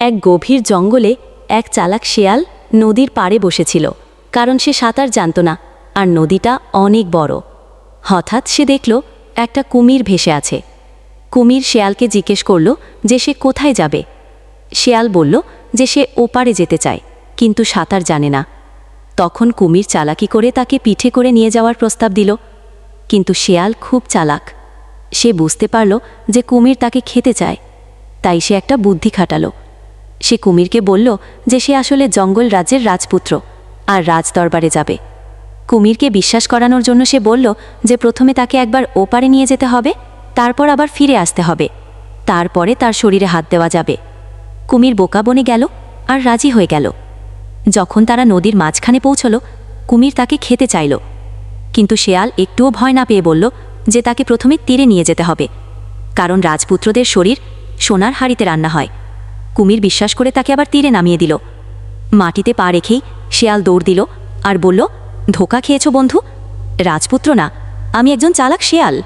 এক গভীর জঙ্গলে এক চালাক শেয়াল নদীর পাড়ে বসেছিল, কারণ সে সাঁতার জানত না, আর নদীটা অনেক বড়। হঠাৎ সে দেখল একটা কুমির ভেসে আছে। কুমির শেয়ালকে জিজ্ঞেস করল যে সে কোথায় যাবে। শেয়াল বলল যে সে ওপারে যেতে চায়, কিন্তু সাঁতার জানে না। তখন কুমির চালাকি করে তাকে পিঠে করে নিয়ে যাওয়ার প্রস্তাব দিল। কিন্তু শেয়াল খুব চালাক। সে বুঝতে পারল যে কুমির তাকে খেতে চায়। তাই সে একটা বুদ্ধি খাটালো। সে কুমিরকে বলল যে সে আসলে জঙ্গল রাজ্যের রাজপুত্র আর রাজদরবারে যাবে। কুমিরকে বিশ্বাস করানোর জন্য সে বলল যে প্রথমে তাকে একবার ওপারে নিয়ে যেতে হবে, তারপর আবার ফিরে আসতে হবে। তারপরে তার শরীরে হাত দেওয়া যাবে। কুমির বোকা বনে গেল আর রাজি হয়ে গেল। যখন তারা নদীর মাঝখানে পৌঁছল, কুমির তাকে খেতে চাইল। কিন্তু শেয়াল একটুও ভয় না পেয়ে বলল যে তাকে প্রথমে তীরে নিয়ে যেতে হবে, কারণ রাজপুত্রদের শরীর সোনার হাড়িতে রান্না হয়। কুমির বিশ্বাস করে তাকে আবার তীরে নামিয়ে দিল। মাটিতে পা রেখেই শেয়াল দৌড় দিল আর বলল, ধোকা খেয়েছ বন্ধু? রাজপুত্র না, আমি একজন চালাক শেয়াল।